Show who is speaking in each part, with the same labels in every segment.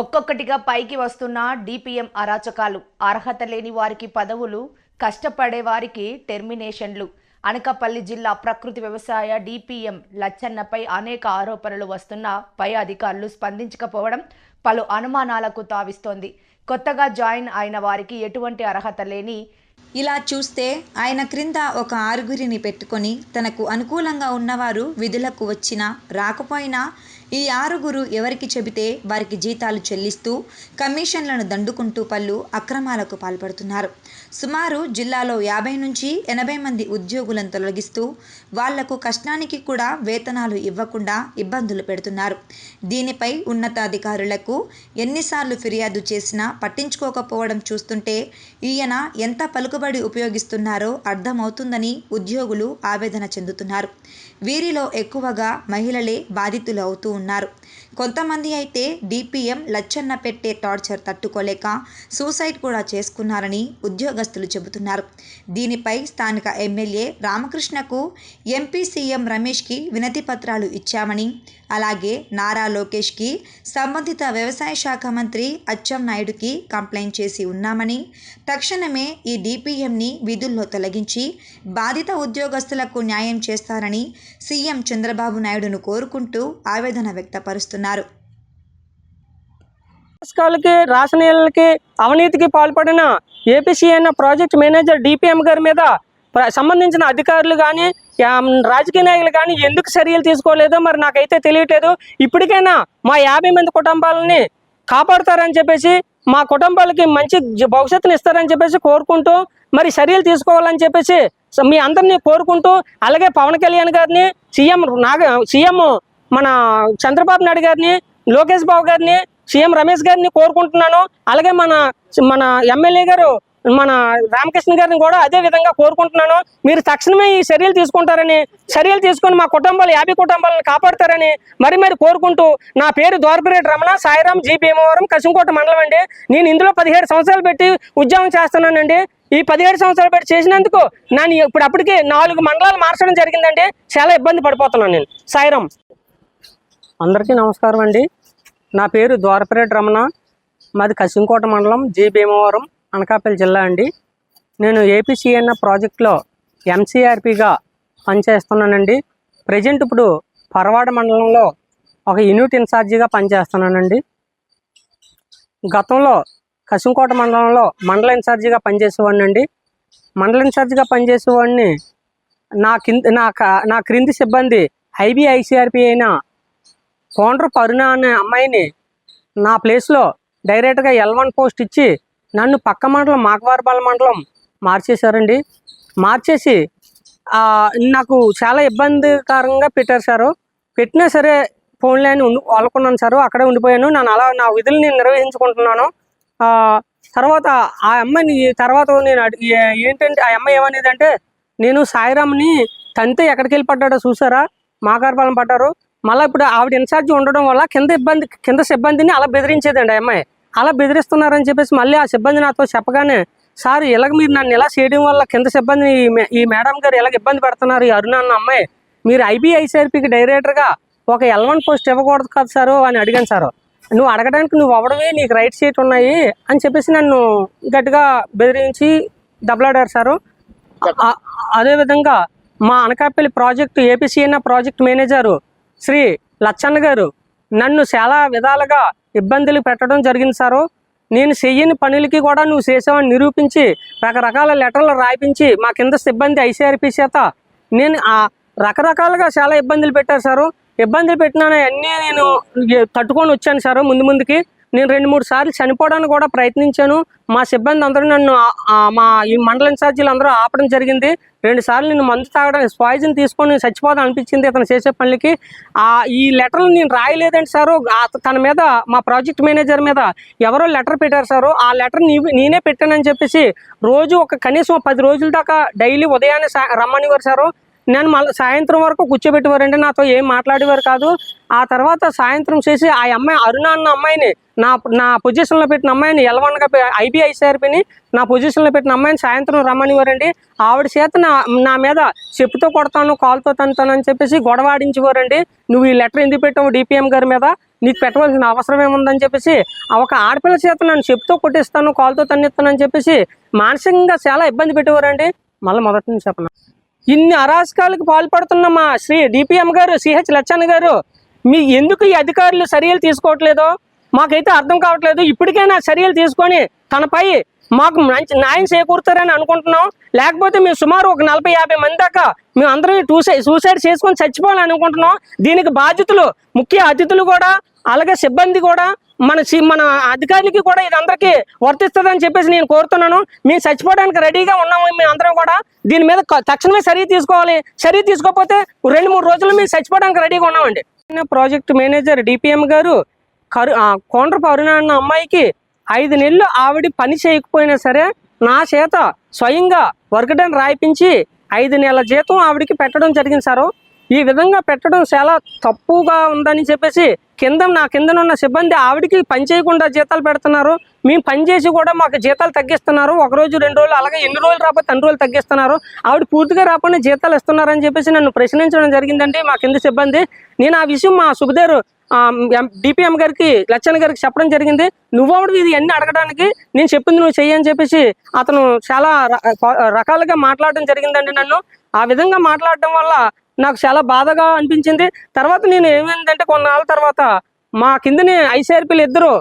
Speaker 1: ఒక్కొక్కటిగా పైకి వస్తున్న డిపిఎం అరాచకాలు. అర్హత లేని వారికి పదవులు కష్టపడే వారికి టెర్మినేషన్లు. అనకాపల్లి జిల్లా ప్రకృతి వ్యవసాయ డిపిఎం లచ్చన్నపై అనేక ఆరోపణలు వస్తున్నా పై అధికారులు స్పందించకపోవడం పలు అనుమానాలకు తావిస్తోంది. కొత్తగా జాయిన్ అయిన వారికి ఎటువంటి అర్హత లేని
Speaker 2: ఇలా చూస్తే ఆయన క్రింద ఒక ఆరుగురిని పెట్టుకొని తనకు అనుకూలంగా ఉన్నవారు విధులకు వచ్చినా రాకపోయినా ఈ ఆరుగురు ఎవరికి చెబితే వారికి జీతాలు చెల్లిస్తూ కమిషన్లను దండుకుంటూ పలు అక్రమాలకు పాల్పడుతున్నారు. సుమారు జిల్లాలో యాభై నుంచి ఎనభై మంది ఉద్యోగులను తొలగిస్తూ వాళ్ళకు కష్టానికి కూడా వేతనాలు ఇవ్వకుండా ఇబ్బందులు పెడుతున్నారు. దీనిపై ఉన్నతాధికారులకు ఎన్నిసార్లు ఫిర్యాదు చేసినా పట్టించుకోకపోవడం చూస్తుంటే ఈయన ఎంత పలుకుబడి ఉపయోగిస్తున్నారో అర్థమవుతుందని ఉద్యోగులు ఆవేదన చెందుతున్నారు. వీరిలో ఎక్కువగా మహిళలే బాధితులు అవుతూ ఉన్నారు. కొంతమంది అయితే డిపిఎం లచ్చన్న పెట్టే టార్చర్ తట్టుకోలేక సూసైడ్ కూడా చేసుకున్నారని ఉద్యోగస్తులు చెబుతున్నారు. దీనిపై స్థానిక ఎమ్మెల్యే రామకృష్ణకు ఎంపీ సీఎం రమేష్కి వినతి పత్రాలు ఇచ్చామని అలాగే నారా లోకేష్కి సంబంధిత వ్యవసాయ శాఖ మంత్రి అచ్చెం నాయుడుకి కంప్లైంట్ చేసి ఉన్నామని తక్షణమే ఈ డిపిఎంని విధుల్లో తొలగించి బాధిత ఉద్యోగస్తులకు న్యాయం చేస్తారని సీఎం చంద్రబాబు నాయుడును కోరుకుంటూ ఆవేదన వ్యక్తపరుస్తున్నారు.
Speaker 3: పుస్తకాలకి అవినీతికి పాల్పడిన ఏపీసీ అన్న ప్రాజెక్ట్ మేనేజర్ డిపిఎం గారి మీద సంబంధించిన అధికారులు కానీ రాజకీయ నాయకులు కానీ ఎందుకు చర్యలు తీసుకోలేదో మరి నాకైతే తెలియట్లేదు. ఇప్పటికైనా మా యాభై మంది కుటుంబాలని కాపాడుతారని చెప్పేసి మా కుటుంబాలకి మంచి భవిష్యత్తుని ఇస్తారని చెప్పేసి కోరుకుంటూ మరి చర్యలు తీసుకోవాలని చెప్పేసి మీ అందరినీ కోరుకుంటూ అలాగే పవన్ కళ్యాణ్ గారిని సీఎం నాగ సీఎం మన చంద్రబాబు నాయుడు గారిని లోకేష్ బాబు గారిని సీఎం రమేష్ గారిని కోరుకుంటున్నాను. అలాగే మన మన ఎమ్మెల్యే గారు మన రామకృష్ణ గారిని కూడా అదే విధంగా కోరుకుంటున్నాను. మీరు తక్షణమే ఈ చర్యలు తీసుకుంటారని చర్యలు తీసుకొని మా కుటుంబాలు యాభై కుటుంబాలను కాపాడతారని మరి మరి కోరుకుంటూ నా పేరు ద్వారపిరెడ్డి రమణ సాయిరాం జీ భీమవరం కసింకోట మండలం అండి. నేను ఇందులో పదిహేడు సంవత్సరాలు పెట్టి ఉద్యోగం చేస్తున్నానండి. ఈ పదిహేడు సంవత్సరాలు పెట్టి చేసినందుకు నన్ను ఇప్పుడప్పటికి నాలుగు మండలాలు మార్చడం జరిగిందండి. చాలా ఇబ్బంది పడిపోతున్నాను నేను. సాయిరాం. అందరికీ నమస్కారం అండి. నా పేరు ద్వారపిరెడ్డి రమణ. మాది కసింకోట మండలం జి. భీమవరం అనకాపల్లి జిల్లా అండి. నేను ఏపీసీఎన్ ప్రాజెక్ట్లో ఎంసీఆర్పిగా పనిచేస్తున్నానండి. ప్రజెంట్ ఇప్పుడు పరవాడ మండలంలో ఒక యూనిట్ ఇన్ఛార్జిగా పనిచేస్తున్నానండి. గతంలో కసింకోట మండలంలో మండల ఇన్ఛార్జిగా పనిచేసేవాడినండి. మండల ఇన్ఛార్జిగా పనిచేసేవాడిని నా కింద నా నా క్రింది సిబ్బంది ఐబీఐసీఆర్పి అయిన కోండ్ర కరుణ అనే అమ్మాయిని నా ప్లేస్లో డైరెక్ట్గా ఎల్ వన్ పోస్ట్ ఇచ్చి నన్ను పక్క మండలం మాకవారపాల మండలం మార్చేశారండి. మార్చేసి నాకు చాలా ఇబ్బందికరంగా పెట్టారు సారు. పెట్టినా సరే ఫోన్లే అని ఉండి వాళ్ళకున్నాను సారు అక్కడే ఉండిపోయాను. నేను అలా నా విధులు నేను నిర్వహించుకుంటున్నాను తర్వాత ఆ అమ్మాయిని తర్వాత నేను ఏంటంటే ఆ అమ్మాయి ఏమనేది అంటే నేను సాయిరామ్ని తంతే ఎక్కడికి వెళ్ళి పడ్డాడో చూసారా? మాకారపాలెం పడ్డారు. మళ్ళీ ఇప్పుడు ఆవిడ ఇన్ఛార్జ్ ఉండడం వల్ల కింద ఇబ్బంది కింద సిబ్బందిని అలా బెదిరించేదండి ఆ అమ్మాయి. అలా బెదిరిస్తున్నారని చెప్పేసి మళ్ళీ ఆ సిబ్బంది నాతో చెప్పగానే సార్ ఇలాగ మీరు నన్ను ఇలా చేయడం వల్ల కింద సిబ్బందిని ఈ మేడం గారు ఎలాగ ఇబ్బంది పెడుతున్నారు ఈ అరుణ అన్న అమ్మాయి. మీరు ఐబీఐసిఆర్పికి డైరెక్టర్గా ఒక ఎల్ వన్ పోస్ట్ ఇవ్వకూడదు కదా సారు? అని అడిగాను సారు. నువ్వు అడగడానికి నువ్వు అవ్వడమే నీకు రైట్ సీట్ ఉన్నాయి అని చెప్పేసి నన్ను గట్టిగా బెదిరించి దెబ్బలాడారు సారు. అదేవిధంగా మా Anakapalli project APCN project manager Shri Lachanna గారు నన్ను చాలా విధాలుగా ఇబ్బందులు పెట్టడం జరిగింది సారు. నేను చెయ్యని పనులకి కూడా నువ్వు చేసావని నిరూపించి రకరకాల లెటర్లు రాయించి మా కింద సిబ్బంది ఐసీఆర్పి చేత నేను ఆ రకరకాలుగా చాలా ఇబ్బందులు పెట్టారు సారు. ఇబ్బందులు పెట్టినా అన్నీ నేను తట్టుకొని వచ్చాను సారు ముందు ముందుకి. నేను రెండు మూడు సార్లు చనిపోవడానికి కూడా ప్రయత్నించాను. మా సిబ్బంది అందరూ నన్ను మా ఈ మండల ఇన్ఛార్జీలు అందరూ ఆపడం జరిగింది. రెండు సార్లు నేను మందు తాగడానికి పాయిజన్ తీసుకొని చచ్చిపోదాం అనిపించింది ఇతను చేసే పనులకి. ఆ ఈ లెటర్లు నేను రాయలేదండి సారు. తన మీద మా ప్రాజెక్ట్ మేనేజర్ మీద ఎవరో లెటర్ పెట్టారు సారు. ఆ లెటర్ నీ నేనే పెట్టానని చెప్పేసి రోజు ఒక కనీసం పది రోజుల దాకా డైలీ ఉదయాన్నే సా- రమ్మనివారు సారు. నేను మళ్ళీ సాయంత్రం వరకు కూర్చోబెట్టేవారంటే నాతో ఏం మాట్లాడేవారు కాదు. ఆ తర్వాత సాయంత్రం చేసి ఆ అమ్మాయి అరుణ అన్న అమ్మాయిని నా నా పొజిషన్లో పెట్టిన అమ్మాయిని ఎలవన్గా ఐబీఐసీఆర్పిని నా పొజిషన్లో పెట్టిన అమ్మాయిని సాయంత్రం రమ్మనివారండి ఆవిడ చేత నా నా మీద చెప్పుతో కొడతాను కాల్తో తనుతానని చెప్పేసి గొడవ ఆడించేవారండి. నువ్వు ఈ లెటర్ ఎందుకు పెట్టావు డిపిఎం గారి మీద? నీకు పెట్టవలసిన అవసరం ఏముందని చెప్పేసి ఒక ఆడపిల్ల చేత నన్ను చెప్తూ కొట్టిస్తాను కాలుతో తన్నిస్తానని చెప్పేసి మానసికంగా చాలా ఇబ్బంది పెట్టేవారండి. మళ్ళీ మొదటి నుంచి చెప్పను? ఇన్ని అరాచకాలకు పాల్పడుతున్న మా శ్రీ డిపిఎం గారు సిహెచ్ లచ్చన్న గారు మీ ఎందుకు ఈ అధికారులు చర్యలు తీసుకోవట్లేదో? మాకైతే అర్థం కావట్లేదు. ఇప్పటికైనా చర్యలు తీసుకొని తనపై మాకు మంచి న్యాయం చేకూరుతారని అనుకుంటున్నాం. లేకపోతే మేము సుమారు ఒక నలభై యాభై మంది దాకా మేము అందరం టూసై సూసైడ్ చేసుకొని చచ్చిపోవాలని అనుకుంటున్నాం. దీనికి బాధ్యతలు ముఖ్య అతిథులు కూడా అలాగే సిబ్బంది కూడా మన సి- మన అధికారులకి కూడా ఇది అందరికీ వర్తిస్తుందని చెప్పేసి నేను కోరుతున్నాను. మేము చచ్చిపోవడానికి రెడీగా ఉన్నాము మేము అందరం కూడా. దీని మీద తక్షణమే చర్య తీసుకోవాలి. చర్య తీసుకోకపోతే రెండు మూడు రోజులు మేము చచ్చిపోవడానికి రెడీగా ఉన్నామండి. ప్రాజెక్ట్ మేనేజర్ డిపిఎం గారు కరు కోండ్రపు అరుణ అన్న అమ్మాయికి ఐదు నెలలు ఆవిడ పని చేయకపోయినా సరే నా చేత స్వయంగా వర్గడని రాయిపించి ఐదు నెలల జీతం ఆవిడకి పెట్టడం జరిగింది సారు. ఈ విధంగా పెట్టడం చాలా తప్పుగా ఉందని చెప్పేసి కింద నా కింద ఉన్న సిబ్బంది ఆవిడకి పని చేయకుండా జీతాలు పెడుతున్నారు. మేము పని చేసి కూడా మాకు జీతాలు తగ్గిస్తున్నారు. ఒక రోజు రెండు రోజులు అలాగే ఎన్ని రోజులు రాకపోతే అన్ని రోజులు తగ్గిస్తున్నారు. ఆవిడ పూర్తిగా రాకుండా జీతాలు ఇస్తున్నారని చెప్పేసి నన్ను ప్రశ్నించడం జరిగిందండి మా కింద సిబ్బంది. నేను ఆ విషయం మా సుఖదేరు డిపిఎం గారికి లచ్చన్ గారికి చెప్పడం జరిగింది. నువ్వెవడు ఇది అన్ని అడగడానికి? నేను చెప్పింది నువ్వు చెయ్యని చెప్పేసి అతను చాలా రకాలుగా మాట్లాడడం జరిగిందండి నన్ను. ఆ విధంగా మాట్లాడడం వల్ల నాకు చాలా బాధగా అనిపించింది. తర్వాత నేను ఏమైందంటే కొన్నాళ్ళ తర్వాత మా కిందని ఐసీఆర్పీలు ఇద్దరు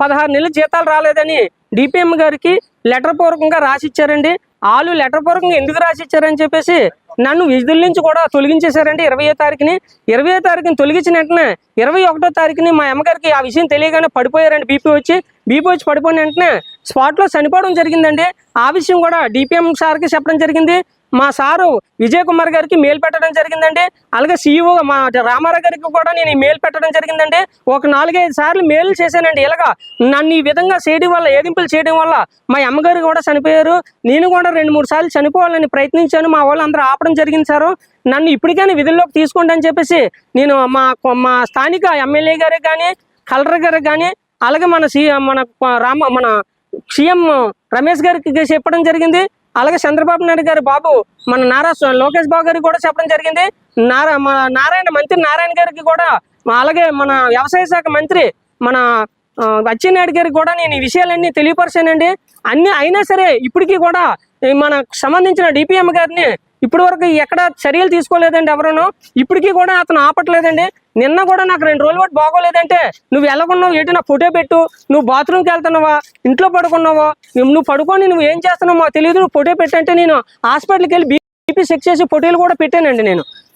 Speaker 3: పదహారు నెలల జీతాలు రాలేదని డిపిఎం గారికి లెటర్ పూర్వకంగా రాసిచ్చారండి. వాళ్ళు లెటర్ పూర్వకంగా ఎందుకు రాసిచ్చారని చెప్పేసి నన్ను విధుల నుంచి కూడా తొలగించేశారండి ఇరవయో తారీఖుని. ఇరవయో తారీఖుని తొలగించిన వెంటనే ఇరవై ఒకటో తారీఖుని మా అమ్మగారికి ఆ విషయం తెలియగానే పడిపోయారండి బీపీ వచ్చి. బీపీ వచ్చి పడిపోయిన వెంటనే స్పాట్లో చనిపోవడం జరిగిందండి. ఆ విషయం కూడా డిపిఎం సార్కి చెప్పడం జరిగింది. మా సారు విజయ్ కుమార్ గారికి మెయిల్ పెట్టడం జరిగిందండి. అలాగే సీఈఓ మా రామారావు గారికి కూడా నేను మేలు మెయిల్ పెట్టడం జరిగిందండి. ఒక నాలుగైదు సార్లు మెయిల్ చేశానండి. ఇలాగా నన్ను ఈ విధంగా చేయడం వల్ల ఏదింపులు చేయడం వల్ల మా అమ్మగారు కూడా చనిపోయారు. నేను కూడా రెండు మూడు సార్లు చనిపోవాలని ప్రయత్నించాను. మా వాళ్ళు అందరూ ఆపడం జరిగింది సారు. నన్ను ఇప్పటికైనా విధుల్లోకి తీసుకోండి అని చెప్పేసి నేను మా మా స్థానిక ఎమ్మెల్యే గారికి కానీ కలెక్టర్ గారికి కానీ అలాగే మన సీ మన రామ మన సీఎం రమేష్ గారికి చెప్పడం జరిగింది. అలాగే చంద్రబాబు నాయుడు గారు బాబు మన నారా లోకేష్ బాబు గారికి కూడా చెప్పడం జరిగింది. నారా మన నారాయణ మంత్రి నారాయణ గారికి కూడా అలాగే మన వ్యవసాయ శాఖ మంత్రి మన అచ్చెన్నాయుడు గారికి కూడా నేను ఈ విషయాలన్నీ తెలియపరిచానండి. అన్ని అయినా సరే ఇప్పటికీ కూడా మనకు సంబంధించిన డిపిఎం గారిని ఇప్పటి వరకు ఎక్కడ చర్యలు తీసుకోలేదండి ఎవరును ఇప్పటికీ కూడా అతను ఆపట్లేదండి నిన్న కూడా నాకు రెండు రోజులు కూడా బాగోలేదంటే నువ్వు ఎలాగున్నావు ఏంటి నా ఫోటో పెట్టు నువ్వు బాత్రూమ్కి వెళ్తున్నావా ఇంట్లో పడుకున్నావా నువ్వు పడుకొని నువ్వు ఏం చేస్తున్నావు తెలియదు నువ్వు ఫోటో పెట్టంటే నేను హాస్పిటల్కి వెళ్ళి బీపీ చెక్ చేసి ఫోటోలు కూడా పెట్టానండి నేను